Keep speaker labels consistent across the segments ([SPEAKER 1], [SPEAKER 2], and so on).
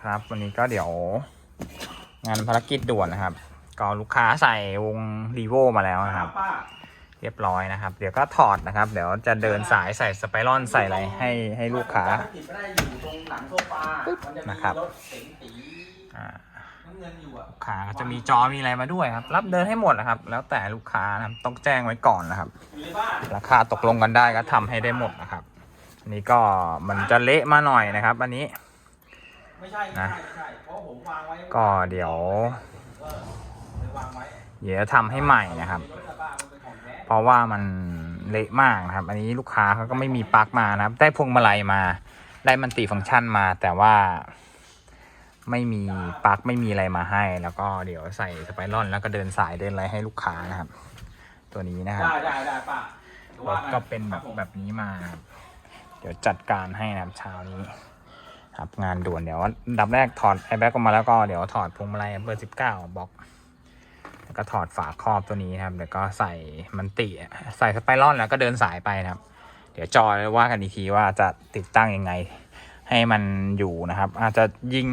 [SPEAKER 1] ครับ วันนี้ก็เดี๋ยว งานภารกิจด่วนนะครับ ก็ลูกค้าใส่วงรีโวมาแล้วนะครับ
[SPEAKER 2] ป้า
[SPEAKER 1] เรียบร้อยนะครับ เดี๋ยวก็ถอดนะครับ เดี๋ยวจะเดินสายใส่สไปรอนใส่อะไรให้ให้ลูกค้า
[SPEAKER 2] ติดไม่ได้อยู่ตรงหลังโซฟามันจะมี
[SPEAKER 1] นะครับ
[SPEAKER 2] รถเก๋งสี
[SPEAKER 1] อ่า
[SPEAKER 2] น้ำเงินอยู่อะ
[SPEAKER 1] ลูกค้าก็จะมีจอมีอะไรมาด้วยครับ รับเดินให้หมดนะครับ แล้วแต่ลูกค้านะครับต้องแจ้งไว้ก่อนนะครับ
[SPEAKER 2] อยู่ในบ้าน
[SPEAKER 1] ราคาตกลงกันได้ก็ทำให้ได้หมดนะครับอันนี้ก็มันจะเละมาหน่อยนะครับ อันนี้
[SPEAKER 2] ไม่ใช่ไม่ใช่ไม่ใช่เพราะผมวางไว้
[SPEAKER 1] ก็เดี๋ยว
[SPEAKER 2] เออเลยวางไว้
[SPEAKER 1] เดี๋ยวทำให้ใหม่นะครับ
[SPEAKER 2] รถกระบะมันเป็นของแท้
[SPEAKER 1] เพราะว่ามันเละมากนะครับ อันนี้ลูกค้าเขาก็ไม่มีปลั๊กมานะครับ ได้พวงมาลัยมา ได้มันติฟังก์ชันมา แต่ว่าไม่มีปลั๊กไม่มีอะไรมาให้ แล้วก็เดี๋ยวใส่สไปรอนแล้วก็เดินสายเดินอะไรให้ลูกค้านะครับ ตัวนี้นะครับ
[SPEAKER 2] ได้ได้ได้ป้าร
[SPEAKER 1] ถก็เป็นแบบแบบนี้มาครับเดี๋ยวจัดการให้นะครับเช้านี้ ครับงานด่วนเดี๋ยวดับแรกถอดไอแบ็กออกมาแล้วก็เดี๋ยวถอดพวงมาลัยเบอร์สิบเก้าบล็อกแล้วก็ถอดฝาครอบตัวนี้นะครับเดี๋ยวก็ใส่มันติใส่สไปรอนแล้วก็เดินสายไปนะครับ เดี๋ยวจอยว่ากันอีกทีว่าจะติดตั้งยังไง ให้มันอยู่นะครับ อาจจะยิง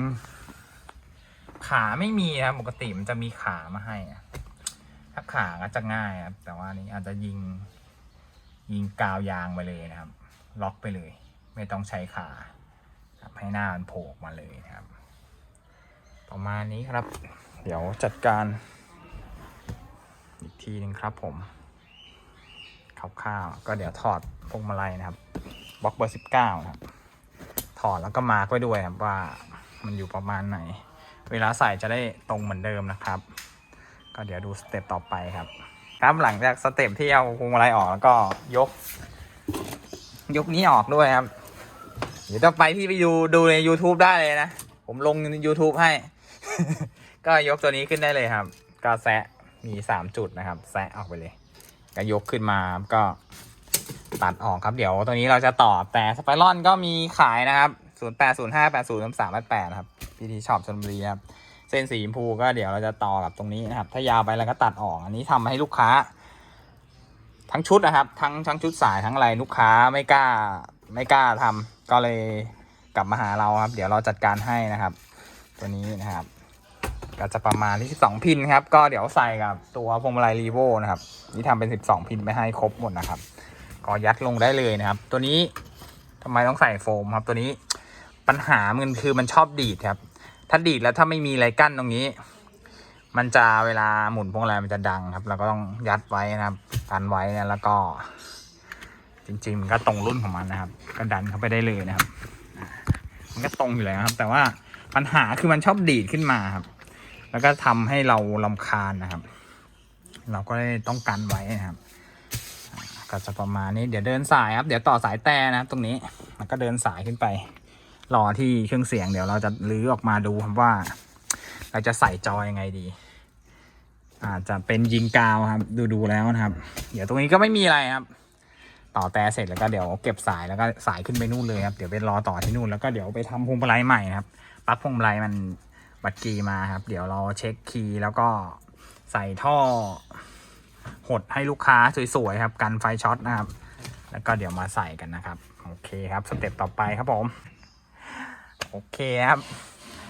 [SPEAKER 1] ขาไม่มีนะครับปกติมันจะมีขามาให้ถ้าขาก็จะง่ายครับแต่ว่านี้อาจจะยิง ยิงกาวยางไปเลยนะครับ ล็อกไปเลย ไม่ต้องใช้ขา ครับให้หน้ามันโผล่ออกมาเลยนะครับ ประมาณนี้ครับ เดี๋ยวจัดการ อีกทีหนึ่งครับผมคร่าวๆก็เดี๋ยวถอดพวงมาลัยนะครับบล็อกเบอร์สิบเก้านะครับถอดแล้วก็มาร์กไว้ด้วยครับว่ามันอยู่ประมาณไหน เวลาใส่จะได้ตรงเหมือนเดิมนะครับ ก็เดี๋ยวดูสเต็ปต่อไปครับครับหลังจากสเต็ปที่เอาพวงมาลัยออกแล้วก็ยก ยกนี้ออกด้วยครับ เดี๋ยวต่อไปพี่ไปดูดูใน YouTube ได้เลยนะ ผมลง YouTube ให้ ก็ยกตัวนี้ขึ้นได้เลยครับ ก็แซะมีสามจุดนะครับ แซะออกไปเลย ก็ยกขึ้นมาก็ตัดออกครับ เดี๋ยวตัวนี้เราจะต่อแต่สไปรอนก็มีขายนะครับ0 8 0 5 8 0 3 8 8ครับพีทีช็อปชนบุรีครับเส้นสีชมพูก็เดี๋ยวเราจะต่อกับตรงนี้นะครับ ถ้ายาวไปแล้วก็ตัดออก อันนี้ทำให้ลูกค้า ทั้งชุดนะครับ ทั้งทั้งชุดสายทั้งอะไรลูกค้าไม่กล้าไม่กล้าทำ ก็เลยกลับมาหาเราครับ เดี๋ยวเราจัดการให้นะครับ ตัวนี้นะครับ ก็จะประมาณที่ 12 พินครับ ก็เดี๋ยวใส่กับตัวพวงมาลัยรีโวนะครับ นี่ทำเป็น 12 พินไปให้ครบหมดนะครับ ก็ยัดลงได้เลยนะครับ ตัวนี้ทำไมต้องใส่โฟมครับ ตัวนี้ปัญหามันคือมันชอบดีดครับ ถ้าดีดแล้วถ้าไม่มีอะไรกั้นตรงนี้ มันจะเวลาหมุนพวงมาลัยมันจะดังครับ เราก็ต้องยัดไว้นะครับกันไว้นะแล้วก็ จริงๆมันก็ตรงรุ่นของมันนะครับก็ดันเข้าไปได้เลยนะครับ มันก็ตรงอยู่แล้วครับ แต่ว่าปัญหาคือมันชอบดีดขึ้นมาครับ แล้วก็ทำให้เราลำคาญนะครับ เราก็เลยต้องกันไว้นะครับก็จะประมาณนี้เดี๋ยวเดินสายครับ เดี๋ยวต่อสายแต่นะครับตรงนี้แล้วก็เดินสายขึ้นไป รอที่เครื่องเสียง เดี๋ยวเราจะลื้อออกมาดูครับว่า เราจะใส่จอยังไงดี อาจจะเป็นยิงกาวครับ ดูดูๆแล้วนะครับ เดี๋ยวตรงนี้ก็ไม่มีอะไรครับ ต่อแต่เสร็จแล้วก็เดี๋ยวเก็บสายแล้วก็สายขึ้นไปนู่นเลยครับเดี๋ยวไปรอต่อที่นู่นแล้วก็เดี๋ยวไปทำพวงมาลัยใหม่นะครับปลั๊กพวงมาลัยมันบัตรกีมาครับ เดี๋ยวเราเช็คคีย์แล้วก็ใส่ท่อ หดให้ลูกค้าสวยๆครับ กันไฟช็อตนะครับ แล้วก็เดี๋ยวมาใส่กันนะครับ โอเคครับ สเต็ปต่อไปครับผม โอเคครับ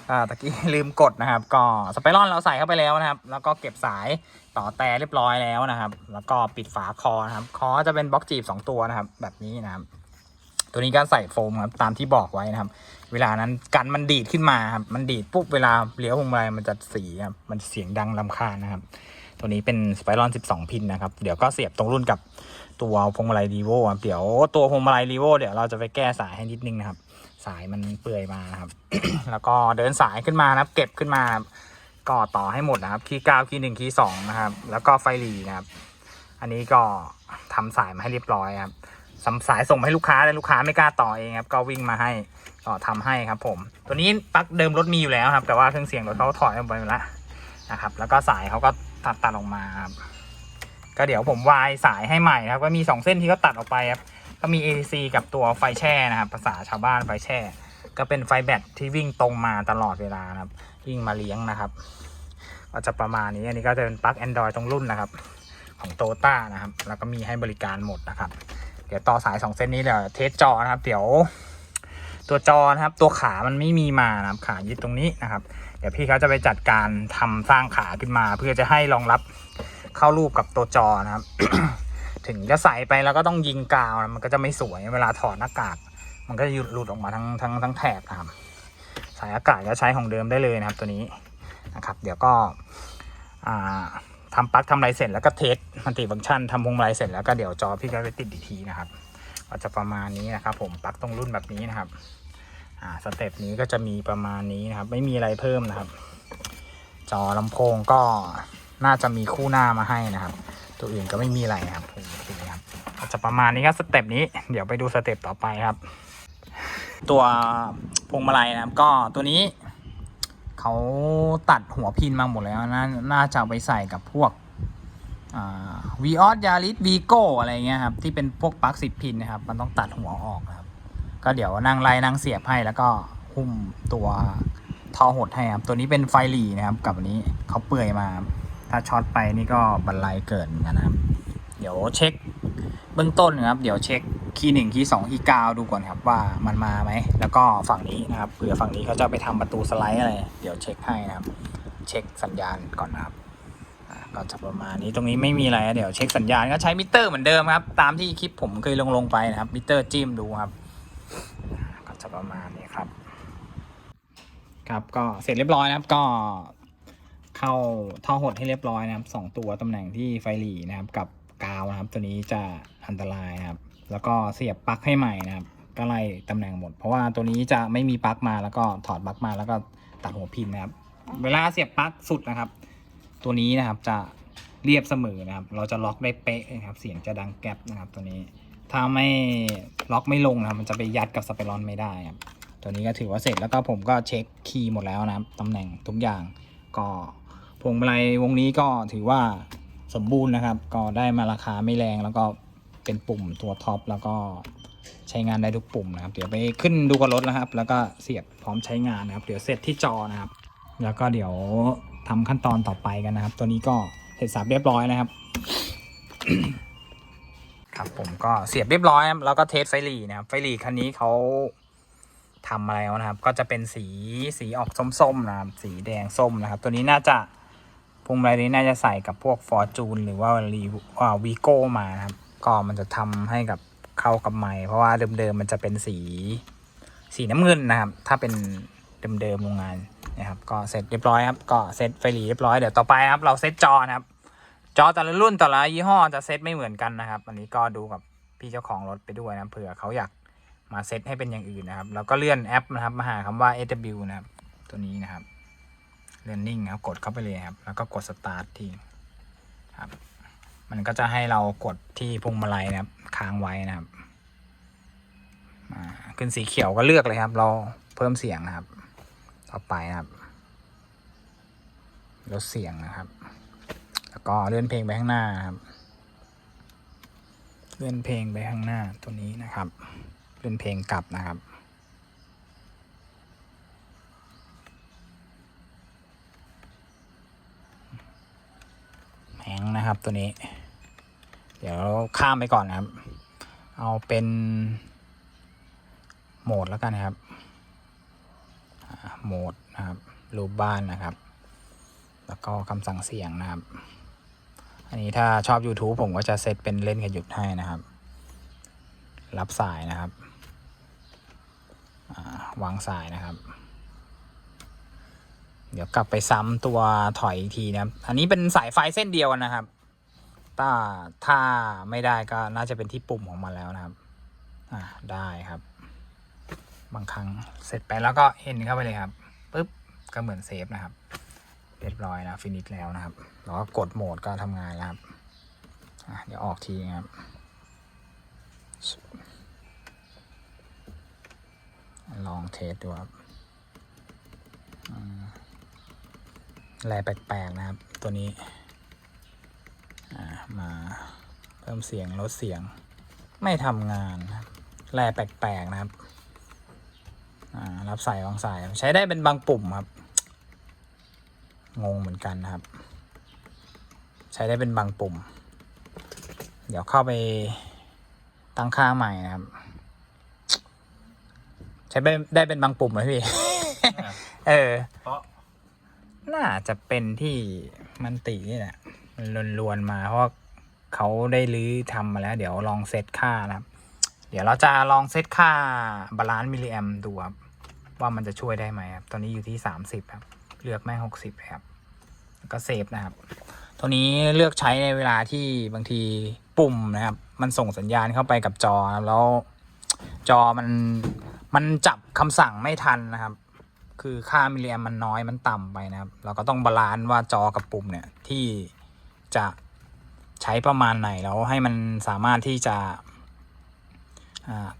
[SPEAKER 1] อ่าตะกี้ลืมกดนะครับ ก็สไปรอนเราใส่เข้าไปแล้วนะครับ แล้วก็เก็บสายต่อแต่เรียบร้อยแล้วนะครับ แล้วก็ปิดฝาคอนะครับ คอจะเป็นบล็อกจีบสองตัวนะครับ แบบนี้นะครับ ตัวนี้ก็ใส่โฟมครับตามที่บอกไว้นะครับ เวลานั้นกันมันดีดขึ้นมาครับมันดีดปุ๊บเวลาเลี้ยวพวงมาลัยมันจะสีครับมันเสียงดังลำคาญนะครับ ตัวนี้เป็นสไปรอน 12 พินนะครับ เดี๋ยวก็เสียบตรงรุ่นกับตัวพวงมาลัยรีโวครับเดี๋ยวตัวพวงมาลัยรีโวเดี๋ยวเราจะไปแก้สายให้นิดนึงนะครับ สายมันเปื่อยมาครับ แล้วก็เดินสายขึ้นมานะครับ เก็บขึ้นมานะครับก็ต่อให้หมดนะครับ คีย์เก้าคีย์หนึ่งคีย์สองนะครับ แล้วก็ไฟหลีนะครับ อันนี้ก็ทำสายมาให้เรียบร้อยครับสำสายส่งให้ลูกค้าแต่ลูกค้าไม่กล้าต่อเองครับ ก็วิ่งมาให้ก็ทำให้ครับ ผม ตัวนี้ปลั๊กเดิมรถมีอยู่แล้วครับ แต่ว่าเครื่องเสียงรถเขาถอยออกไปหมดแล้วนะครับ แล้วก็สายเขาก็ตัดตัดออกมาครับก็เดี๋ยวผมวายสายให้ใหม่ครับ ก็มีสองเส้นที่เขาตัดออกไปครับ ก็มี ATC กับตัวไฟแช่นะครับภาษาชาวบ้านไฟแช่ ก็เป็นไฟแบตที่วิ่งตรงมาตลอดเวลานะครับวิ่งมาเลี้ยงนะครับก็จะประมาณนี้อันนี้ก็จะเป็นปลั๊ก Android ตรงรุ่นนะครับ ของโตต้านะครับ แล้วก็มีให้บริการหมดนะครับ เดี๋ยวต่อสายสองเส้นนี้เดี๋ยวเทสจอนะครับ เดี๋ยว ตัวจอนะครับ ตัวขามันไม่มีมานะครับ ขายึดตรงนี้นะครับ เดี๋ยวพี่เขาจะไปจัดการทำสร้างขาขึ้นมา เพื่อจะให้รองรับเข้ารูปกับตัวจอนะครับ ถึงจะใส่ไปแล้วก็ต้องยิงกาวนะมันก็จะไม่สวยเวลาถอดหน้ากาก มันก็จะหลุดออกมาทั้งทั้งทั้งแถบนะครับสายอากาศก็ใช้ของเดิมได้เลยนะครับตัวนี้นะครับ เดี๋ยวก็อ่าทำปลั๊กทำอะไรเสร็จแล้วก็เทสมันติฟังก์ชันทำพวงมาลัยเสร็จแล้วก็เดี๋ยวจอพี่ก็ไปติดอีกทีนะครับก็จะประมาณนี้นะครับ ผมปลั๊กตรงรุ่นแบบนี้นะครับสเต็ปนี้ก็จะมีประมาณนี้นะครับ ไม่มีอะไรเพิ่มนะครับ จอลำโพงก็น่าจะมีคู่หน้ามาให้นะครับ ตัวอื่นก็ไม่มีอะไรครับโอเคครับก็จะประมาณนี้ครับสเต็ปนี้เดี๋ยวไปดูสเต็ปต่อไปครับ ตัวพวงมาลัยนะครับ ก็ตัวนี้เขาตัดหัวพินมาหมดแล้วนะน่าจะไปใส่กับพวกวีออสยาริสวีโก้อะไรเงี้ยครับ ที่เป็นพวกปลั๊กสิบพินนะครับ มันต้องตัดหัวออกครับ ก็เดี๋ยวนั่งไล่นั่งเสียบให้แล้วก็หุ้มตัวท่อหดให้ครับ ตัวนี้เป็นไฟหลีนะครับ กับอันนี้เขาเปื่อยมา ถ้าช็อตไปนี่ก็บันไลเกิดเหมือนกันนะครับ เดี๋ยวเช็คเบื้องต้นนะครับ เดี๋ยวเช็คคีย์หนึ่งคีย์สองคีย์เก้าดูก่อนครับว่ามันมาไหม แล้วก็ฝั่งนี้นะครับเผื่อฝั่งนี้เขาจะไปทำประตูสไลด์อะไร เดี๋ยวเช็คให้นะครับ เช็คสัญญาณก่อนนะครับอ่าก็จะประมาณนี้ตรงนี้ไม่มีอะไรเดี๋ยวเช็คสัญญาณก็ใช้มิเตอร์เหมือนเดิมครับ ตามที่คลิปผมเคยลงลงไปนะครับ มิเตอร์จิ้มดูครับ ก็จะประมาณนี้ครับ ครับก็เสร็จเรียบร้อยนะครับก็ เข้าท่อหดให้เรียบร้อยนะครับสองตัวตำแหน่งที่ไฟหลีนะครับ กับกาวนะครับ ตัวนี้จะอันตรายนะครับ แล้วก็เสียบปลั๊กให้ใหม่นะครับ ก็ไล่ตำแหน่งหมด เพราะว่าตัวนี้จะไม่มีปลั๊กมาแล้วก็ถอดปลั๊กมาแล้วก็ตัดหัวพินนะครับ เวลาเสียบปลั๊กสุดนะครับ ตัวนี้นะครับจะเรียบเสมอนะครับ เราจะล็อกได้เป๊ะนะครับ เสียงจะดังแก๊บนะครับ ตัวนี้ถ้าไม่ล็อกไม่ลงนะครับ มันจะไปยัดกับสเปรอนไม่ได้ครับตัวนี้ก็ถือว่าเสร็จแล้วก็ผมก็เช็คคีย์หมดแล้วนะครับตำแหน่งทุกอย่างก็ พวงมาลัยวงนี้ก็ถือว่าสมบูรณ์นะครับ ก็ได้มาราคาไม่แรงแล้วก็เป็นปุ่มตัวท็อปแล้วก็ใช้งานได้ทุกปุ่มนะครับ เดี๋ยวไปขึ้นดูกับรถนะครับ แล้วก็เสียบพร้อมใช้งานนะครับ เดี๋ยวเสร็จที่จอนะครับ แล้วก็เดี๋ยวทำขั้นตอนต่อไปกันนะครับ ตัวนี้ก็เสร็จสับเรียบร้อยนะครับ ครับผมก็เสียบเรียบร้อยแล้วก็เทสไฟหลีนะครับ ไฟหลีคันนี้เขาทำอะไรแล้วนะครับ ก็จะเป็นสีสีออกส้มๆนะครับ สีแดงส้มนะครับ ตัวนี้น่าจะ พวงมาลัยนี้น่าจะใส่กับพวกฟอร์จูนหรือว่ารีว่าวีโก้มานะครับ ก็มันจะทำให้กับเข้ากับไม้เพราะว่าเดิมๆมันจะเป็นสี สีน้ำเงินนะครับ ถ้าเป็นเดิมๆโรงงานนะครับ ก็เสร็จเรียบร้อยครับ ก็เซตไฟหลีเรียบร้อยเดี๋ยวต่อไปครับ เราเซตจอนะครับ จอแต่ละรุ่นแต่ละยี่ห้อจะเซตไม่เหมือนกันนะครับ อันนี้ก็ดูกับพี่เจ้าของรถไปด้วยนะเผื่อเขาอยากมาเซตให้เป็นอย่างอื่นนะครับ แล้วก็เลื่อนแอปนะครับ มาหาคำว่า SW นะครับ ตัวนี้นะครับ เลื่อนนิ่งครับกดเข้าไปเลยครับ แล้วก็กดสตาร์ททีครับ มันก็จะให้เรากดที่พวงมาลัยนะครับ ค้างไว้นะครับอ่าขึ้นสีเขียวก็เลือกเลยครับ เราเพิ่มเสียงนะครับ ต่อไปนะครับลดเสียงนะครับ แล้วก็เลื่อนเพลงไปข้างหน้าครับ เลื่อนเพลงไปข้างหน้าตัวนี้นะครับ เลื่อนเพลงกลับนะครับ แหงนะครับตัวนี้ เดี๋ยวข้ามไปก่อนนะครับ เอาเป็นโหมดแล้วกันนะครับโหมดนะครับรูปบ้านนะครับ แล้วก็คำสั่งเสียงนะครับ อันนี้ถ้าชอบ YouTube ผมก็จะเซตเป็นเล่นกับหยุดให้นะครับ รับสายนะครับาวางสายนะครับ เดี๋ยวกลับไปซ้ำตัวถอยอีกทีนะครับ อันนี้เป็นสายไฟเส้นเดียวกันนะครับถ้าถ้าไม่ได้ก็น่าจะเป็นที่ปุ่มของมันแล้วนะครับ อ่าได้ครับ บางครั้งเสร็จไปแล้วก็เอ็นเข้าไปเลยครับปุ๊บก็เหมือนเซฟนะครับ เรียบร้อยนะฟินิชแล้วนะครับแล้วก็กดโหมดก็ทำงานแล้วครับเดี๋ยวออกทีนะครับ ลองเทสดูครับ แลแปลกๆนะครับ ตัวนี้อ่ามาเพิ่มเสียงลดเสียง ไม่ทำงานนะครับแลแปลกๆนะครับอ่ารับสายวางสายใช้ได้เป็นบางปุ่มครับ งงเหมือนกันนะครับ ใช้ได้เป็นบางปุ่ม เดี๋ยวเข้าไปตั้งค่าใหม่นะครับ ใช้ได้ได้เป็นบางปุ่มไหมพี่ เออ
[SPEAKER 2] เพราะ
[SPEAKER 1] น่าจะเป็นที่มันตินี่แหละมันลวนๆมาเพราะเขาได้รื้อทำมาแล้ว เดี๋ยวลองเซตค่านะครับ เดี๋ยวเราจะลองเซตค่าบาลานซ์มิลลิแอมดูครับว่ามันจะช่วยได้ไหมครับ ตอนนี้อยู่ที่สามสิบครับ เลือกแม่หกสิบครับ ก็เซฟนะครับ ตัวนี้เลือกใช้ในเวลาที่บางทีปุ่มนะครับ มันส่งสัญญาณเข้าไปกับจอนะครับแล้ว จอมันมันจับคำสั่งไม่ทันนะครับ คือค่ามิลลิแอมมันน้อยมันต่ำไปนะครับ เราก็ต้องบาลานซ์ว่าจอกับปุ่มเนี่ยที่จะใช้ประมาณไหนแล้วให้มันสามารถที่จะ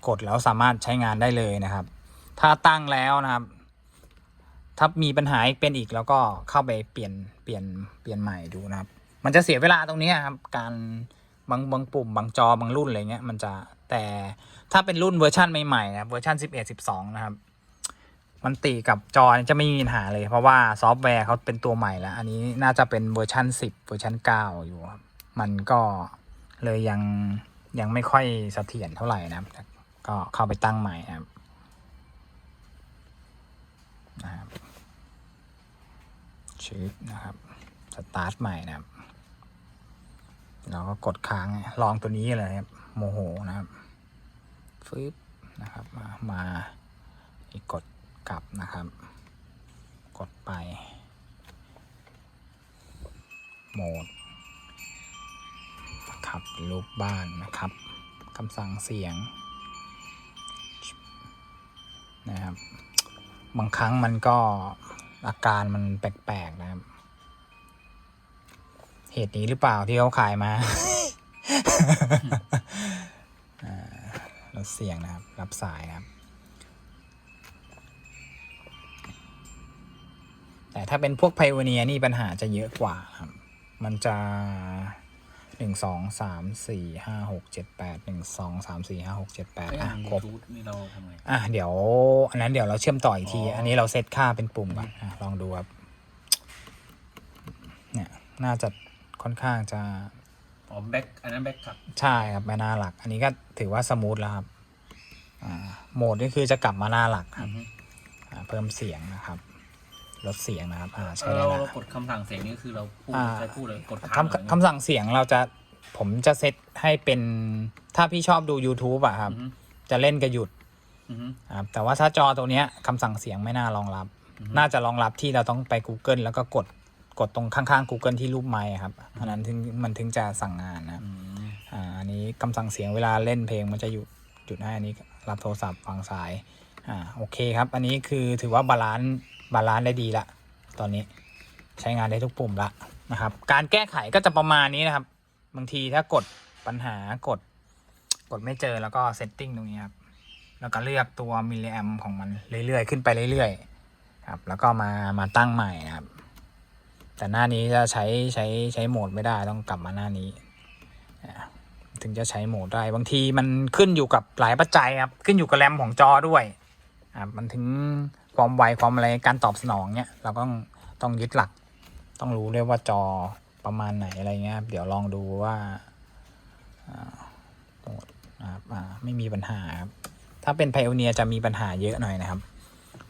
[SPEAKER 1] กดแล้วสามารถใช้งานได้เลยนะครับ ถ้าตั้งแล้วนะครับ ถ้ามีปัญหาอีกเป็นอีกแล้วก็เข้าไปเปลี่ยนเปลี่ยนเปลี่ยนใหม่ดูนะครับ มันจะเสียเวลาตรงนี้ครับ การบางบางปุ่มบางจอบางรุ่นอะไรเงี้ยมันจะแต่ถ้าเป็นรุ่นเวอร์ชันใหม่ๆนะเวอร์ชัน11 12 นะครับ มันตีกับจอจะไม่มีปัญหาเลย เพราะว่าซอฟต์แวร์เขาเป็นตัวใหม่แล้ว อันนี้น่าจะเป็นเวอร์ชัน10 เวอร์ชัน9 อยู่ครับ มันก็เลยยังยังไม่ค่อยเสถียรเท่าไหร่นะครับ ก็เข้าไปตั้งใหม่นะครับนะครับชืดนะครับ สตาร์ทใหม่นะครับเราก็กดค้างลองตัวนี้เลยครับ โมโหนะครับฟึบนะครับ มามาอีกกด กลับนะครับ กดไป โหมดนะครับรูปบ้านนะครับคำสั่งเสียงนะครับ บางครั้งมันก็อาการมันแปลกๆนะครับ เหตุนี้หรือเปล่าที่เขาขายมาอ่าเสียงนะครับ รับสายนะครับ แต่ถ้าเป็นพวกไพโอเนียนี่ปัญหาจะเยอะกว่าครับ มันจะหนึ่งสองสามสี่ห้าหกเจ็ดแปดหนึ่งสองสามสี่ห้าหกเจ็ดแปดอะครบ
[SPEAKER 2] ทูธนี่เราทำไง
[SPEAKER 1] อะเดี๋ยวอันนั้นเดี๋ยวเราเชื่อมต่ออีกที
[SPEAKER 2] อ๋ออั
[SPEAKER 1] อันนี้เราเซตค่าเป็นปุ่มก่อนอะลองดูครับ เนี่ยน่าจะค่อนข้างจะ
[SPEAKER 2] อ๋อแบ็คอันนั้นแบ็คครับ
[SPEAKER 1] ใช่ครับมาหน้าหลัก อันนี้ก็ถือว่าสมูทแล้วครับ อ่าโหมดนี่คือจะกลับมาหน้าหลักครับอ่าเพิ่มเสียงนะครับ ลดเสียงนะครับ อ่าใช้ได้
[SPEAKER 2] เรา
[SPEAKER 1] แล้ว
[SPEAKER 2] เรากดคำสั่งเสียงนี่คือเราพูด
[SPEAKER 1] อ่า
[SPEAKER 2] ใช้พูดเลยกดค้างเลย
[SPEAKER 1] คำคำสั่งเสียงเราจะผมจะเซตให้เป็นถ้าพี่ชอบดู YouTube อะครับ
[SPEAKER 2] อือฮึ
[SPEAKER 1] จะเล่นกับหยุด
[SPEAKER 2] อือฮึ
[SPEAKER 1] ครับแต่ว่าถ้าจอตัวเนี้ยคำสั่งเสียงไม่น่ารองรับ
[SPEAKER 2] อือฮึ
[SPEAKER 1] น่าจะรองรับที่เราต้องไป Google แล้วก็กดกดตรงข้างๆ Google ที่รูปไม้ครับอันนั้นถึงมันถึงจะสั่งงานนะครับ
[SPEAKER 2] อืม
[SPEAKER 1] อ่าอันนี้คำสั่งเสียงเวลาเล่นเพลงมันจะหยุดหยุดให้อันนี้รับโทรศัพท์ฟังสายอ่าโอเคครับ อันนี้คือถือว่าบาลานซ์ บาลานซ์ได้ดีละตอนนี้ใช้งานได้ทุกปุ่มละนะครับ การแก้ไขก็จะประมาณนี้นะครับ บางทีถ้ากดปัญหากด กดไม่เจอแล้วก็เซตติ้งตรงนี้ครับแล้วก็เลือกตัวมิลลิแอมของมันเรื่อยๆ ขึ้นไปเรื่อยๆครับ แล้วก็มามาตั้งใหม่นะครับ แต่หน้านี้จะใช้ใช้ใช้โหมดไม่ได้ต้องกลับมาหน้านี้ถึงจะใช้โหมดได้บางทีมันขึ้นอยู่กับหลายปัจจัยครับ ขึ้นอยู่กับแรมของจอด้วยครับมันถึง ความไวความอะไรการตอบสนองเนี่ยเราก็ต้องต้องยึดหลัก ต้องรู้ด้วยว่าจอประมาณไหนอะไรเงี้ยเดี๋ยวลองดูว่าโหมดนะครับไม่มีปัญหาครับถ้าเป็นไพโอเนียจะมีปัญหาเยอะหน่อยนะครับ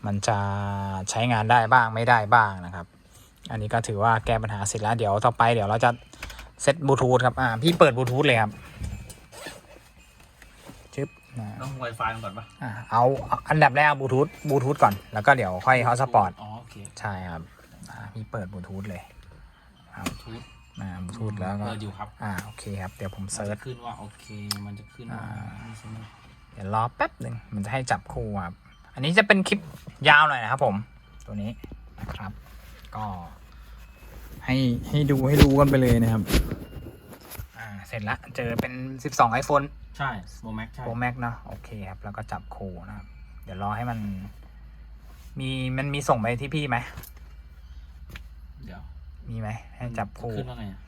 [SPEAKER 1] มันจะใช้งานได้บ้างไม่ได้บ้างนะครับ อันนี้ก็ถือว่าแก้ปัญหาเสร็จแล้วเดี๋ยวต่อไปเดี๋ยวเราจะเซตบลูทูธครับอ่าพี่เปิดบลูทูธเลยครับ
[SPEAKER 2] ต้องไวไฟมันก่อนปะ
[SPEAKER 1] อ่าเอาเอาอันดับแรกบลูทูธบลูทูธก่อนแล้วก็เดี๋ยวค่อยฮอตสปอร์ต
[SPEAKER 2] อ๋อโอเค
[SPEAKER 1] ใช่ครับอ่าพี่เปิดบลูทูธเลย
[SPEAKER 2] ทูธ
[SPEAKER 1] อ่าบลูทูธแล้วก็
[SPEAKER 2] เปิดอยู่ครับ
[SPEAKER 1] อ่าโอเคครับเดี๋ยวผม
[SPEAKER 2] มัน
[SPEAKER 1] เซิร์ช
[SPEAKER 2] จะขึ้นว่าโอเคมันจะขึ้นว่า นี่ใช่ไหม
[SPEAKER 1] เดี๋ยวรอแป๊บหนึ่งมันจะให้จับคู่ครับ อันนี้จะเป็นคลิปยาวหน่อยนะครับผม ตัวนี้นะครับ ก็ให้ให้ดูให้รู้กันไปเลยนะครับ อ่า เสร็จละ เจอเป็น 12 iPhone
[SPEAKER 2] ใช่โมแม็กใช่
[SPEAKER 1] Pro Max เนอะโอเคครับ แล้วก็จับคู่นะครับ เดี๋ยวรอให้มัน มีมันมีส่งไปที่พี่ไหม
[SPEAKER 2] เดี๋ยว
[SPEAKER 1] มีไหมให้จับคู่
[SPEAKER 2] ขึ้นว่าไงอะ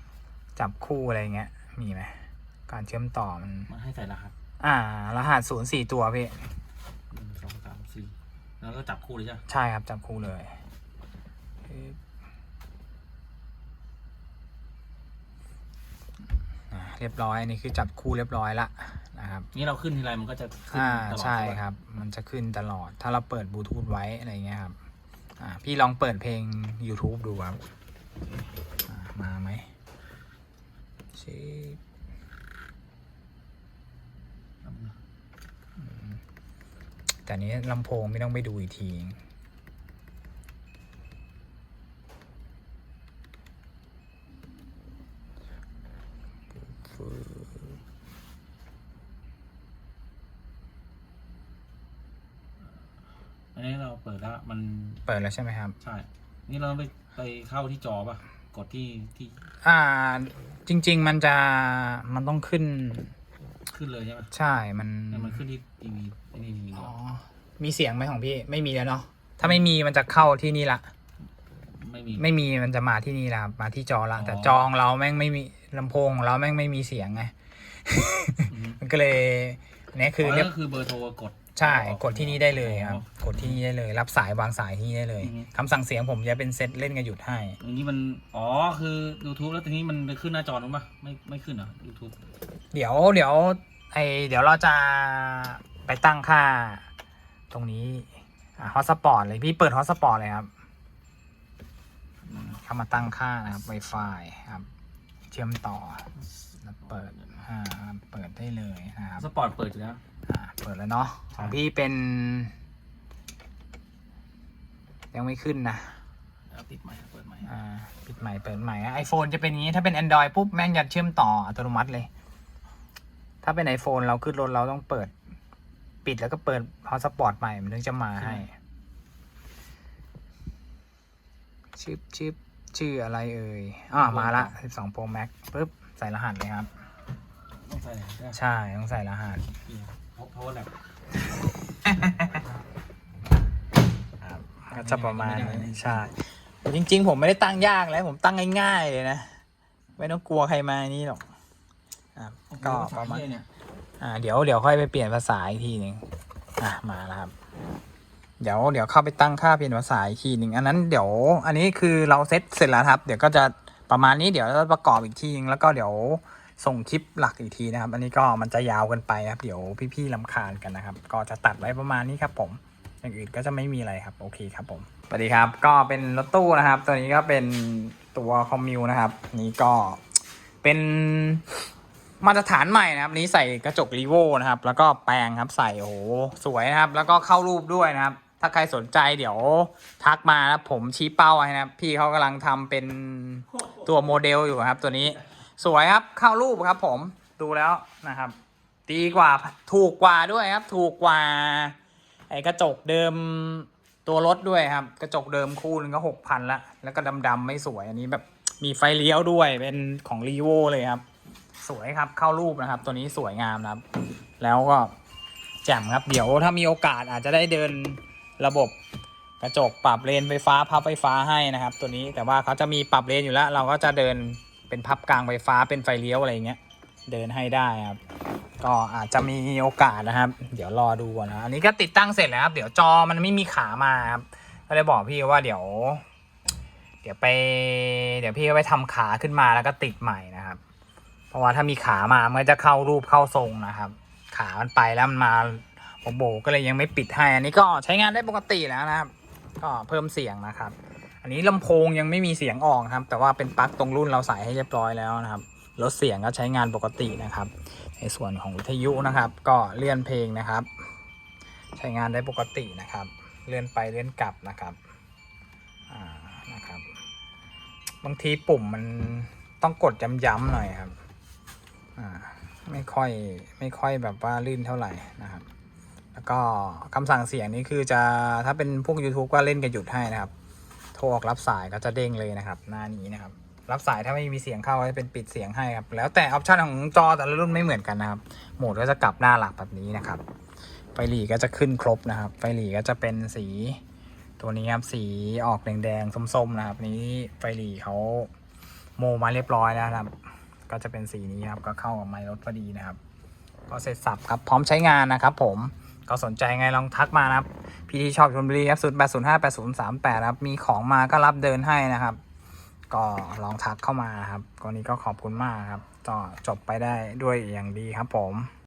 [SPEAKER 1] จับคู่อะไรเงี้ย มีไหมการเชื่อมต่อมัน
[SPEAKER 2] มันให้ใส่รหัส
[SPEAKER 1] อ่า รหัสศูนย์สี่ตัวพี่
[SPEAKER 2] หนึ่งสองสามสี่แล้วก็จับคู่เลยใช่ไหม
[SPEAKER 1] ใช่ครับ จับคู่เลยปึ๊บ อ่าเรียบร้อยอันนี่คือจับคู่เรียบร้อยละนนะครับ
[SPEAKER 2] นี่เราขึ้นทีไรมันก็จะขึ้น
[SPEAKER 1] อ่า
[SPEAKER 2] ตลอด
[SPEAKER 1] ใช่
[SPEAKER 2] ปะ
[SPEAKER 1] ครับ มันจะขึ้นตลอดถ้าเราเปิดบลูทูธไว้อะไรเงี้ยครับอ่าพี่ลองเปิดเพลง YouTube ดูครับอ่ามาไหมชิปแต่นี้ลำโพงไม่ต้องไปดูอีกที
[SPEAKER 2] อันนี้เราเปิดแล้วมัน
[SPEAKER 1] เปิดแล้วใช่ไหมครับ
[SPEAKER 2] ใช่ นี่เราไปไปเข้าที่จอป่ะ กดที่ที่
[SPEAKER 1] อ่า จริง ๆ มันจะมันต้องขึ้น
[SPEAKER 2] ขึ้นเลยใช่ไหม
[SPEAKER 1] ใช่มัน
[SPEAKER 2] แต่มันขึ้นที่ทีวีไอ้นี่ทีวี
[SPEAKER 1] อ๋อมีเสียงไหมของพี่ไม่มีแล้วเนาะถ้าไม่มีมันจะเข้าที่นี่ละ
[SPEAKER 2] ไม่มี
[SPEAKER 1] ไม่มีมันจะมาที่นี่ละครับมาที่จอละ
[SPEAKER 2] อ๋อ
[SPEAKER 1] แต่จอของเราแม่งไม่มี ลำโพงของเราแม่งไม่มีเสียงไง
[SPEAKER 2] อือฮึ
[SPEAKER 1] มันก็เลยอันนี้คือ
[SPEAKER 2] อ๋อ
[SPEAKER 1] เรีย
[SPEAKER 2] นั่
[SPEAKER 1] ก
[SPEAKER 2] นก็คือเบอร์โทรกด
[SPEAKER 1] ใช่กดที่นี่ได้เลยครับ
[SPEAKER 2] อ๋อ
[SPEAKER 1] กดที่นี่ได้เลย รับสายวางสายที่นี่ได้เลย
[SPEAKER 2] อือฮึ
[SPEAKER 1] คำสั่งเสียงผมจะเป็นเซตเล่นกันหยุดให้
[SPEAKER 2] อย่างนี้มัน อ๋อ คือ YouTube แล้วทีนี้มันไปขึ้นหน้าจอนู้นป่ะไม่ ไม่ขึ้นเหรอ YouTube
[SPEAKER 1] เดี๋ยวเดี๋ยวไอเดี๋ยวเราจะไปตั้งค่า ตรงนี้ฮอตสปอร์ตเลยพี่เปิดฮอตสปอร์ตเลยครับ เข้ามาตั้งค่านะครับ Wi-Fi ครับ เชื่อมต่อแล้วเปิดอ่าเปิดได้เลยนะครับ
[SPEAKER 2] สปอร์ตเปิดอยู่แล้ว
[SPEAKER 1] อ่าเปิดแล้วเนาะของพี่เป็น ยังไม่ขึ้นนะ
[SPEAKER 2] แล้วปิดใหม่เปิดใหม่
[SPEAKER 1] อ่าปิดใหม่เปิดใหม่ไอโฟนจะเป็นอย่างนี้ถ้าเป็น Android ปุ๊บแม่งจะเชื่อมต่ออัตโนมัติเลย ถ้าเป็น iPhone เราขึ้นรถเราต้องเปิด ปิดแล้วก็เปิดฮอตสปอร์ตใหม่มันถึงจะมาให้ชื่อชื่อ ชื่ออะไรเอ่ยอ่ามาละ 12 Pro Max ปุ๊บ ใส่รหัสเลยครับ
[SPEAKER 2] ต้องใส่ใช่ไหม
[SPEAKER 1] ใช่ต้องใส่รหัส
[SPEAKER 2] เพราะว่าแบบ
[SPEAKER 1] ก็จะประมาณนี้ใช่แต่จริง ๆ ผมไม่ได้ตั้งยากแล้วผมตั้งง่ายๆเลยนะ ไม่ต้องกลัวใครมานี่หรอกอะก็ประมาณ
[SPEAKER 2] เนี่ย
[SPEAKER 1] อ่า เดี๋ยวเดี๋ยวค่อยไปเปลี่ยนภาษาอีกทีหนึ่งอะมาแล้วครับ เดี๋ยวเดี๋ยวเข้าไปตั้งค่าเปลี่ยนภาษาอีกทีหนึ่งอันนั้นเดี๋ยว อันนี้คือเราเซตเสร็จแล้วครับ เดี๋ยวก็จะประมาณนี้เดี๋ยวเราจะประกอบอีกทีนึงแล้วก็เดี๋ยวส่งคลิปหลักอีกทีนะครับ อันนี้ก็มันจะยาวกันไปครับ เดี๋ยวพี่ๆลำคาญกันนะครับ ก็จะตัดไว้ประมาณนี้ครับผมอย่างอื่นก็จะไม่มีอะไรครับ โอเคครับผมสวัสดีครับ ก็เป็นรถตู้นะครับ ตัวนี้ก็เป็นตัวคอมมิวนะครับ นี่ก็เป็นมาตรฐานใหม่นะครับ นี้ใส่กระจกรีโวนะครับ แล้วก็แปลงครับใส่โอ้โหสวยนะครับ แล้วก็เข้ารูปด้วยนะครับ ถ้าใครสนใจเดี๋ยวทักมานะผมชี้เป้าให้นะครับพี่เขากำลังทำเป็นตัวโมเดลอยู่ครับ ตัวนี้สวยครับเข้ารูปครับ ผมดูแล้วนะครับ ดีกว่าถูกกว่าด้วยครับ ถูกกว่า ไอ้กระจกเดิมตัวรถด้วยครับ กระจกเดิมคู่นึงก็หกพันละแล้วก็ดำๆไม่สวยอันนี้แบบมีไฟเลี้ยวด้วยเป็นของรีโวเลยครับ สวยครับเข้ารูปนะครับ ตัวนี้สวยงามนะครับ แล้วก็แจ่มครับ เดี๋ยวถ้ามีโอกาสอาจจะได้เดิน ระบบกระจกปรับเลนไฟฟ้าพับไฟฟ้าให้นะครับ ตัวนี้แต่ว่าเขาจะมีปรับเลนอยู่แล้ว เราก็จะเดินเป็นพับกลางไฟฟ้าเป็นไฟเลี้ยวอะไรเงี้ยเดินให้ได้ครับ ก็อาจจะมีโอกาสนะครับ เดี๋ยวรอดูนะอันนี้ก็ติดตั้งเสร็จแล้วครับ เดี๋ยวจอมันไม่มีขามาครับก็เลยบอกพี่ว่าเดี๋ยว เดี๋ยวไป เดี๋ยวพี่ก็ไปทำขาขึ้นมาแล้วก็ติดใหม่นะครับ เพราะว่าถ้ามีขามามันจะเข้ารูปเข้าทรงนะครับ ขามันไปแล้วมันมา ผมโบก็เลยยังไม่ปิดให้ อันนี้ก็ใช้งานได้ปกติแล้วนะครับ ก็เพิ่มเสียงนะครับ อันนี้ลำโพงยังไม่มีเสียงออกครับ แต่ว่าเป็นปลั๊กตรงรุ่นเราใส่ให้เรียบร้อยแล้วนะครับลดเสียงก็ใช้งานปกตินะครับ ในส่วนของวิทยุนะครับ ก็เลื่อนเพลงนะครับ ใช้งานได้ปกตินะครับ เลื่อนไปเลื่อนกลับนะครับอ่านะครับ บางทีปุ่มมันต้องกดย้ำๆหน่อยครับอ่าไม่ค่อยไม่ค่อยแบบว่าลื่นเท่าไหร่นะครับ ก็คำสั่งเสียงนี้คือจะถ้าเป็นพวก YouTube ก็เล่นกันหยุดให้นะครับ โทรออกรับสายก็จะเด้งเลยนะครับ หน้านี้นะครับ รับสายถ้าไม่มีเสียงเข้าก็จะเป็นปิดเสียงให้ครับ แล้วแต่ออปชันของจอแต่ละรุ่นไม่เหมือนกันนะครับ โหมดก็จะกลับหน้าหลักแบบนี้นะครับ ไฟหลีก็จะขึ้นครบนะครับ ไฟหลีก็จะเป็นสีตัวนี้ครับ สีออกแดงๆส้มๆนะครับ นี้ไฟหลีเขาโมมาเรียบร้อยแล้วนะครับ ก็จะเป็นสีนี้ครับ ก็เข้ากับไมค์รถพอดีนะครับ ก็เสร็จสับครับ พร้อมใช้งานนะครับผม ก็สนใจไงลองทักมานะครับพี่ที่ชอบชนบุรีครับศูนย์แปดศูนย์ห้าแปดศูนย์สามแปดครับมีของมาก็รับเดินให้นะครับ ก็ลองทักเข้ามาครับก็นี้ก็ขอบคุณมากครับก็จบไปได้ด้วยอย่างดีครับผม